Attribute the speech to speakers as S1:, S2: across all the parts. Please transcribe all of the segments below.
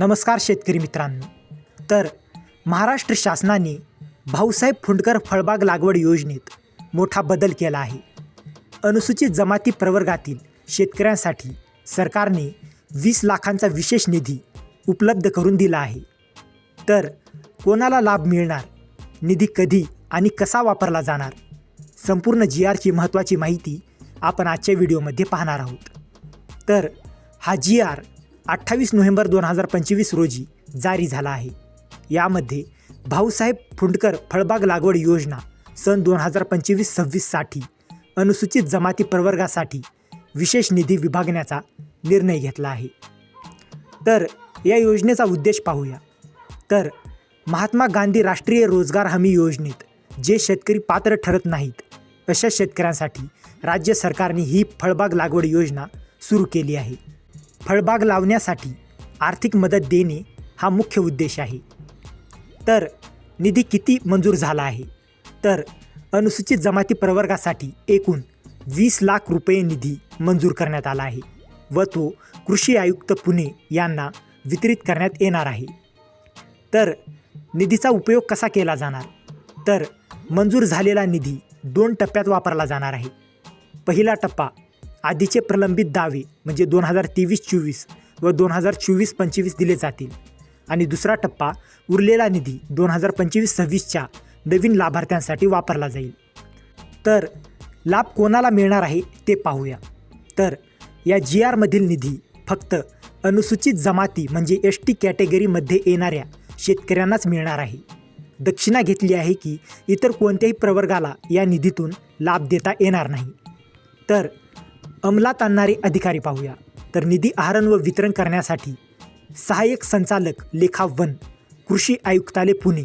S1: नमस्कार शेतकरी मित्रांनो. तर महाराष्ट्र शासनाने भाऊसाहेब फुंडकर फळबाग लागवड योजनेत मोठा बदल केला आहे. अनुसूचित जमाती प्रवर्गातील शेतकऱ्यांसाठी सरकारने वीस लाखांचा विशेष निधी उपलब्ध करून दिला आहे. तर कोणाला लाभ मिळणार? निधी कधी आणि कसा वापरला जाणार? संपूर्ण जी आरची महत्त्वाची माहिती आपण आजच्या व्हिडिओमध्ये पाहणार आहोत. तर हा जी आर अठ्ठावीस नोव्हेंबर दोन हजार पंचवीस रोजी जारी झाला आहे. यामध्ये भाऊसाहेब फुंडकर फळबाग लागवड योजना सन दोन हजार पंचवीस सव्वीससाठी अनुसूचित जमाती प्रवर्गासाठी विशेष निधी विभागण्याचा निर्णय घेतला आहे. तर या योजनेचा उद्देश पाहूया. तर महात्मा गांधी राष्ट्रीय रोजगार हमी योजनेत जे शेतकरी पात्र ठरत नाहीत अशा शेतकऱ्यांसाठी राज्य सरकारने ही फळबाग लागवड योजना सुरू केली आहे. फळबाग लावण्यासाठी आर्थिक मदत देणे हा मुख्य उद्देश आहे. तर निधी किती मंजूर झाला आहे? तर अनुसूचित जमाती प्रवर्गासाठी एकूण वीस लाख रुपये निधी मंजूर करण्यात आला आहे व तो कृषी आयुक्त पुणे यांना वितरित करण्यात येणार आहे. तर निधीचा उपयोग कसा केला जाणार? तर मंजूर झालेला निधी दोन टप्प्यात वापरला जाणार आहे. पहिला टप्पा आधीचे प्रलंबित दावे म्हणजे दोन हजार तेवीस चोवीस व दोन हजार चोवीस पंचवीस दिले जातील. आणि दुसरा टप्पा उरलेला निधी दोन हजार पंचवीस सव्वीसच्या नवीन लाभार्थ्यांसाठी वापरला जाईल. तर लाभ कोणाला मिळणार आहे ते पाहूया. तर या जी आरमधील निधी फक्त अनुसूचित जमाती म्हणजे एस टी कॅटेगरीमध्ये येणाऱ्या शेतकऱ्यांनाच मिळणार आहे. दक्षिणा घेतली आहे की इतर कोणत्याही प्रवर्गाला या निधीतून लाभ देता येणार नाही. तर अंमलात आणणारे अधिकारी पाहूया. तर निधी आहरण व वितरण करण्यासाठी सहाय्यक संचालक लेखा वन कृषी आयुक्तालय पुणे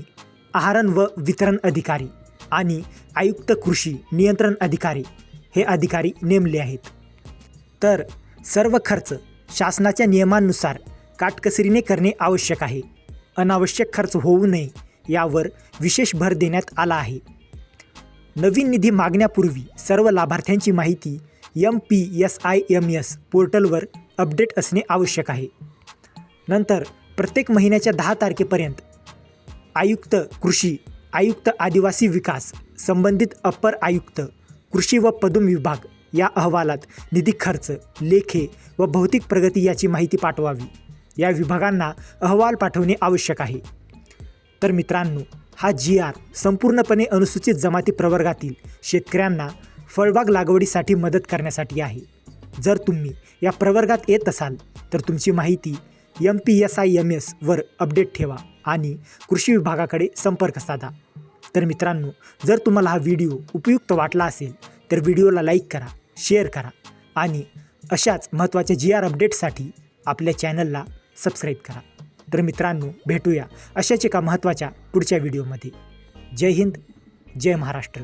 S1: आहरण व वितरण अधिकारी आणि आयुक्त कृषी नियंत्रण अधिकारी हे अधिकारी नेमले आहेत. तर सर्व खर्च शासनाच्या नियमांनुसार काटकसरीने करणे आवश्यक आहे. अनावश्यक खर्च होऊ नये यावर विशेष भर देण्यात आला आहे. नवीन निधी मागण्यापूर्वी सर्व लाभार्थ्यांची माहिती M P S I M S पोर्टलवर अपडेट असणे आवश्यक आहे. नंतर प्रत्येक महिन्याच्या दहा तारखेपर्यंत आयुक्त कृषी आयुक्त आदिवासी विकास संबंधित अप्पर आयुक्त कृषी व पदुम विभाग या अहवालात निधी खर्च लेखे व भौतिक प्रगती याची माहिती पाठवावी. या विभागांना अहवाल पाठवणे आवश्यक आहे. तर मित्रांनो हा जी आर संपूर्णपणे अनुसूचित जमाती प्रवर्गातील शेतकऱ्यांना फळबाग लागवडीसाठी मदत करण्यासाठी आहे. जर तुम्ही या प्रवर्गात येत असाल तर तुमची माहिती M P S I M S वर अपडेट ठेवा आणि कृषी विभागाकडे संपर्क साधा. तर मित्रांनो जर तुम्हाला हा व्हिडिओ उपयुक्त वाटला असेल तर व्हिडिओला लाईक करा शेअर करा आणि अशाच महत्त्वाच्या जी आर अपडेटसाठी आपल्या चॅनलला सबस्क्राईब करा. तर मित्रांनो भेटूया अशाच एका महत्त्वाच्या पुढच्या व्हिडिओमध्ये जय हिंद जय महाराष्ट्र.